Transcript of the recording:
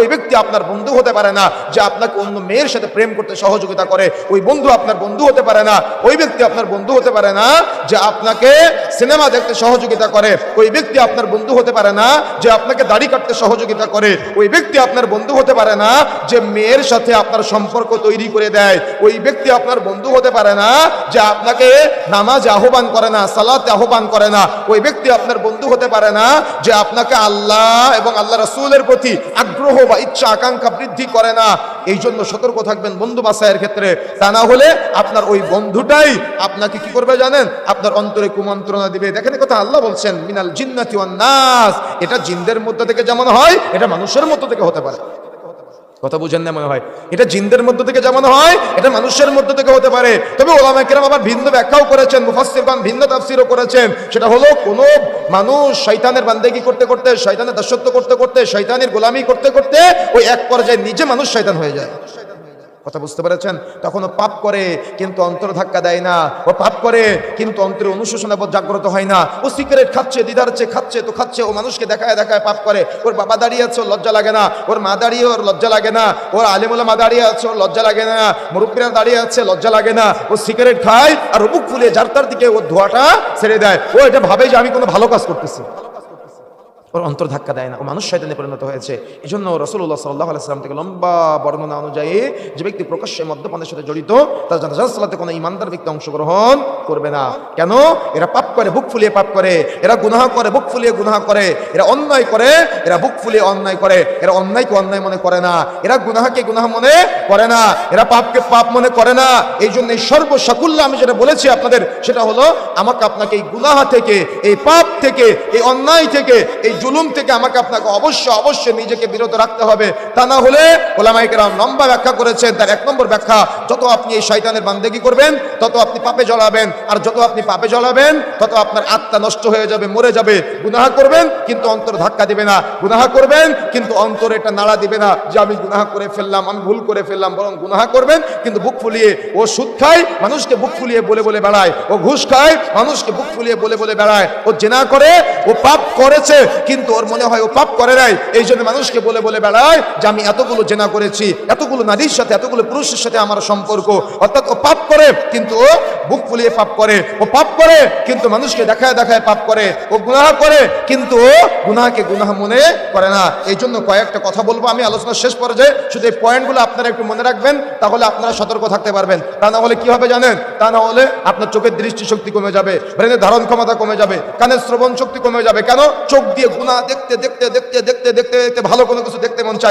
ওই ব্যক্তি আপনার বন্ধু হতে পারে না যে আপনাকে অন্য মেয়ের সাথে প্রেম করতে সহযোগিতা করে। ওই বন্ধু আপনার বন্ধু হতে পারে না। ওই ব্যক্তি আপনার বন্ধু হতে পারে না যে আপনাকে সিনেমা দেখতে সহযোগিতা করে। ওই ব্যক্তি আপনার বন্ধু হতে পারে না যে আপনাকে দাড়ি কাটতে সহযোগিতা করে। ওই ব্যক্তি আপনার বন্ধু হতে পারে না যে মেয়ের সাথে আপনার সম্পর্ক তৈরি করে দেয়। ওই ব্যক্তি আপনার বন্ধু হতে পারে না যে আপনাকে নামাজ আহ্বান করে না, সালাতে আহ্বান করে না। ওই ব্যক্তি আপনার বন্ধু হতে পারে না যে আপনাকে আল্লাহ এবং আল্লাহ রসুলের প্রতি আগ্রহ বা ইচ্ছা আকাঙ্ক্ষা বৃদ্ধি করে না এই জন্য সতর্ক থাকবেন বন্ধু বাসায়ের ক্ষেত্রে। তা না হলে আপনার ওই বন্ধুটাই আপনাকে কি করবে জানেন? আপনার অন্তরে কুমন্ত্রণা দিবে। দেখেন কথা আল্লাহ বলছেন, মিনাল জিন্নাতি নাস। এটা জিনদের মধ্যে থেকে যেমন হয়, এটা মানুষের মধ্যে থেকে হতে পারে। কথা বুঝেন না মনে হয়। এটা জিন্দের মধ্য থেকে যেমন হয়, এটা মানুষের মধ্য থেকে হতে পারে। তবে ওলামা কেরাম আবার ভিন্ন ব্যাখ্যাও করেছেন মুফাসিরগণ ভিন্ন তাফসিরও করেছেন। সেটা হলো, কোনো মানুষ শৈতানের বান্দেগি করতে করতে শৈতানের দাসত্ব করতে করতে শৈতানের গোলামি করতে করতে ওই এক পর্যায়ে নিজে মানুষ শৈতান হয়ে যায়। কথা বুঝতে পেরেছেন? তখন ও পাপ করে, কিন্তু অন্তর ধাক্কা দেয় না। ও পাপ করে, কিন্তু অন্তরে অনুশোচনা জাগ্রত হয় না। ও সিগারেট খাচ্ছে দিদারছে খাচ্ছে, তো খাচ্ছে। ও মানুষকে দেখায় দেখায় পাপ করে। ওর বাবা দাঁড়িয়ে আছে, ওর লজ্জা লাগে না। ওর মা দাঁড়িয়ে, ওর লজ্জা লাগে না। ওর আলিমুল্লা মা দাঁড়িয়ে আছে, ওর লজ্জা লাগে না। মুরব্বীরা দাঁড়িয়ে আছে, লজ্জা লাগে না। ও সিগারেট খায়, আর বুক ফুলে যার তার দিকে ওর ধোয়াটা ছেড়ে দেয়। ও এটা ভাবে যে আমি কোনো ভালো কাজ করতেছি। ওর অন্তর ধাক্কা দেয় না। ও মানুষ শয়তানে পরিণত হয়েছে। এই জন্য রসুল্লাহ সাল্লাহ আলাইসালাম থেকে লম্বা বর্ণনা অনুযায়ী যে ব্যক্তি প্রকাশ্যে মদ্যপানের সাথে জড়িত, তার জানাজা সালাতে কোনো ইমানদার ব্যক্তি অংশগ্রহণ করবে না। কেন? এরা পাপ করে, বুক ফুলিয়ে পাপ করে। এরা গুনাহ করে, বুক ফুলিয়ে গুনাহ করে। এরা অন্যায় করে, এরা বুক ফুলিয়ে অন্যায় করে। এরা অন্যায়কে অন্যায় মনে করে না। এরা গুনাহকে গুনাহ মনে করে না। এরা পাপকে পাপ মনে করে না। এই জন্য সর্বসাকুল্য আমি যেটা বলেছি আপনাদের, সেটা হলো আমাকে আপনাকে এই গুনাহ থেকে, এই পাপ থেকে, এই অন্যায় থেকে, এই জুলুম থেকে আমাকে আপনাকে অবশ্যই অবশ্যই নিজেকে বিরত রাখতে হবে। তা না হলে ওলামাইকেরাম লম্বা ব্যাখ্যা করেছেন। তার এক নম্বর ব্যাখ্যা, যত আপনি এই শয়তানের বান্দেগি করবেন, তত আপনি পাপে জ্বলাবেন। আর যত আপনি পাপে জ্বলাবেন, তত আপনার আত্মা নষ্ট হয়ে যাবে, মরে যাবে। গুনাহ করবেন, কিন্তু অন্তর ধাক্কা দিবে না। গুনাহ করবেন, কিন্তু অন্তর এটা নাড়া দিবে না যে আমি গুনাহ করে ফেললাম, আমি ভুল করে ফেললাম, বরং গুনাহ করবেন, কিন্তু বুক ফুলিয়ে ও সুদ খায়, মানুষকে বুক ফুলিয়ে বলে বলে বেড়ায়। ও ঘুষ খায়, মানুষকে বুক ফুলিয়ে বলে বলে বেড়ায়। ও জেনা করে, ও পাপ করেছে, কিন্তু ওর মনে হয় ও পাপ করে নাই। এই জন্য মানুষকে বলে বলে বেড়ায় যে আমি এতগুলো জেনা করেছি, এতগুলো নারীর সাথে, এতগুলো পুরুষের সাথে আমার সম্পর্ক। অর্থাৎ ও পাপ করে, কিন্তু ও বুক ফুলিয়ে পাপ করে, ও পাপ করে, কিন্তু মানুষকে দেখায় দেখায় পাপ করে, ও গুনাহ করে, কিন্তু ও গুনাহকে গুনাহ মনে করে না। এই জন্য কয়েকটা কথা বলব, আমি আলোচনার শেষ পর্যায়ে। শুধু এই পয়েন্টগুলো আপনারা একটু মনে রাখবেন, তাহলে আপনারা সতর্ক থাকতে পারবেন। তা না হলে কি হবে জানেন? তা না হলে আপনার চোখের দৃষ্টিশক্তি কমে যাবে, ব্রেনের ধারণ ক্ষমতা কমে যাবে, কানের শ্রবণ শক্তি কমে যাবে। কেন? চোখ দিয়ে গুনাহ দেখতে দেখতে দেখতে দেখতে দেখতে দেখতে ভালো কোনো কিছু দেখতে মন চায়